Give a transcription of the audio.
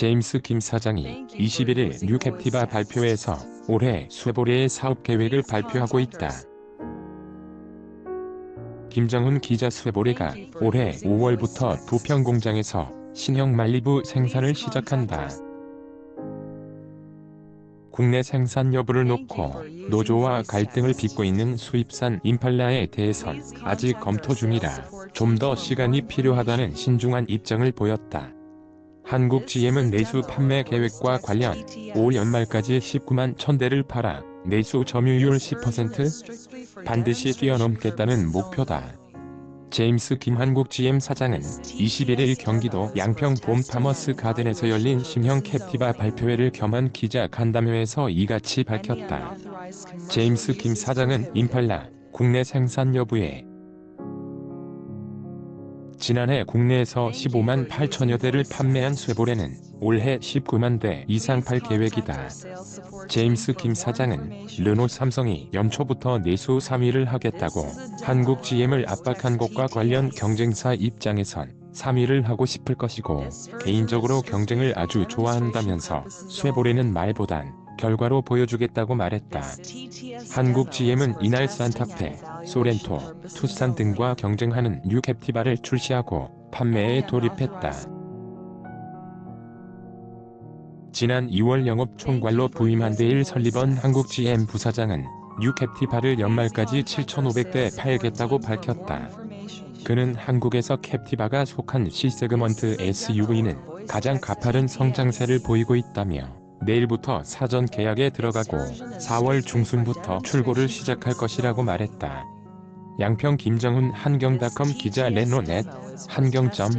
제임스 김 사장이 21일 뉴캡티바 발표회에서 올해 쇠보레의 사업 계획을 발표하고 있다. 김정훈 기자 쇠보레가 올해 5월부터 부평 공장에서 신형 말리부 생산을 시작한다. 국내 생산 여부를 놓고 노조와 갈등을 빚고 있는 수입산 임팔라에 대해선 아직 검토 중이라 좀 더 시간이 필요하다는 신중한 입장을 보였다. 한국 GM은 내수 판매 계획과 관련 올 연말까지 19만 1000대를 팔아 내수 점유율 10% 반드시 뛰어넘겠다는 목표다. 제임스 김 한국 GM 사장은 21일 경기도 양평 봄 파머스 가든에서 열린 신형 캡티바 발표회를 겸한 기자 간담회에서 이같이 밝혔다. 제임스 김 사장은 임팔라 국내 생산 여부에 지난해 국내에서 15만 8천여 대를 판매한 쇠보레는 올해 19만 대 이상 팔 계획이다. 제임스 김 사장은 르노 삼성이 연초부터 내수 3위를 하겠다고 한국 GM을 압박한 것과 관련 경쟁사 입장에선 3위를 하고 싶을 것이고 개인적으로 경쟁을 아주 좋아한다면서 쇠보레는 말보단 결과로 보여주겠다고 말했다. 한국 GM은 이날 산타페, 소렌토, 투싼 등과 경쟁하는 뉴 캡티바를 출시하고 판매에 돌입했다. 지난 2월 영업 총괄로 부임한 데일 설리번 한국 GM 부사장은 뉴 캡티바를 연말까지 7,500대 팔겠다고 밝혔다. 그는 한국에서 캡티바가 속한 C세그먼트 SUV는 가장 가파른 성장세를 보이고 있다며 내일부터 사전 계약에 들어가고 4월 중순부터 출고를 시작할 것이라고 말했다. 양평 김정훈 한경닷컴 기자 레노넷 한경점